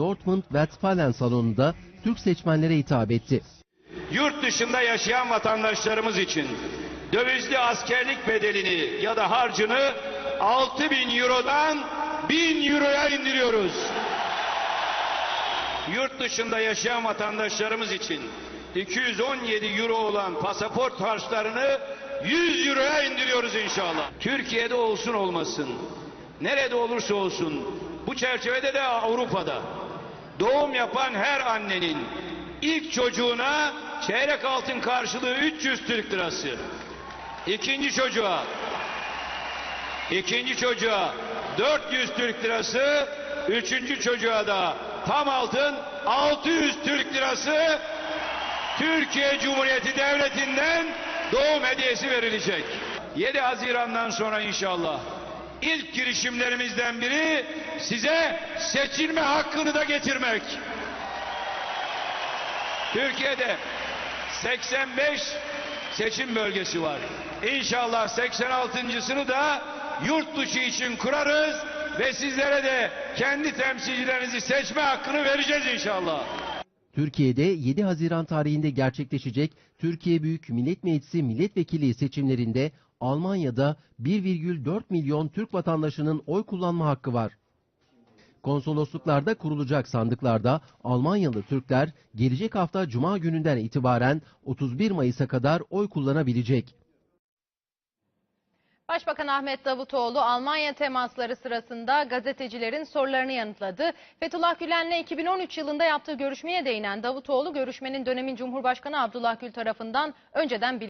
Dortmund Westfalen salonunda Türk seçmenlere hitap etti. Yurt dışında yaşayan vatandaşlarımız için dövizli askerlik bedelini ya da harcını 6000 Euro'dan 1000 Euro'ya indiriyoruz. Yurt dışında yaşayan vatandaşlarımız için 217 Euro olan pasaport harçlarını 100 Euro'ya indiriyoruz inşallah. Türkiye'de olsun olmasın, nerede olursa olsun, bu çerçevede de Avrupa'da doğum yapan her annenin ilk çocuğuna çeyrek altın karşılığı 300 Türk lirası. İkinci çocuğa ikinci çocuğa 400 Türk lirası, üçüncü çocuğa da tam altın 600 Türk lirası Türkiye Cumhuriyeti Devleti'nden doğum hediyesi verilecek. 7 Haziran'dan sonra inşallah ilk girişimlerimizden biri size seçilme hakkını da getirmek. Türkiye'de 85 seçim bölgesi var. İnşallah 86.sını da yurt dışı için kurarız ve sizlere de kendi temsilcilerinizi seçme hakkını vereceğiz inşallah. Türkiye'de 7 Haziran tarihinde gerçekleşecek Türkiye Büyük Millet Meclisi milletvekili seçimlerinde Almanya'da 1,4 milyon Türk vatandaşının oy kullanma hakkı var. Konsolosluklarda kurulacak sandıklarda Almanyalı Türkler gelecek hafta Cuma gününden itibaren 31 Mayıs'a kadar oy kullanabilecek. Başbakan Ahmet Davutoğlu Almanya temasları sırasında gazetecilerin sorularını yanıtladı. Fethullah Gülen'le 2013 yılında yaptığı görüşmeye değinen Davutoğlu görüşmenin dönemin Cumhurbaşkanı Abdullah Gül tarafından önceden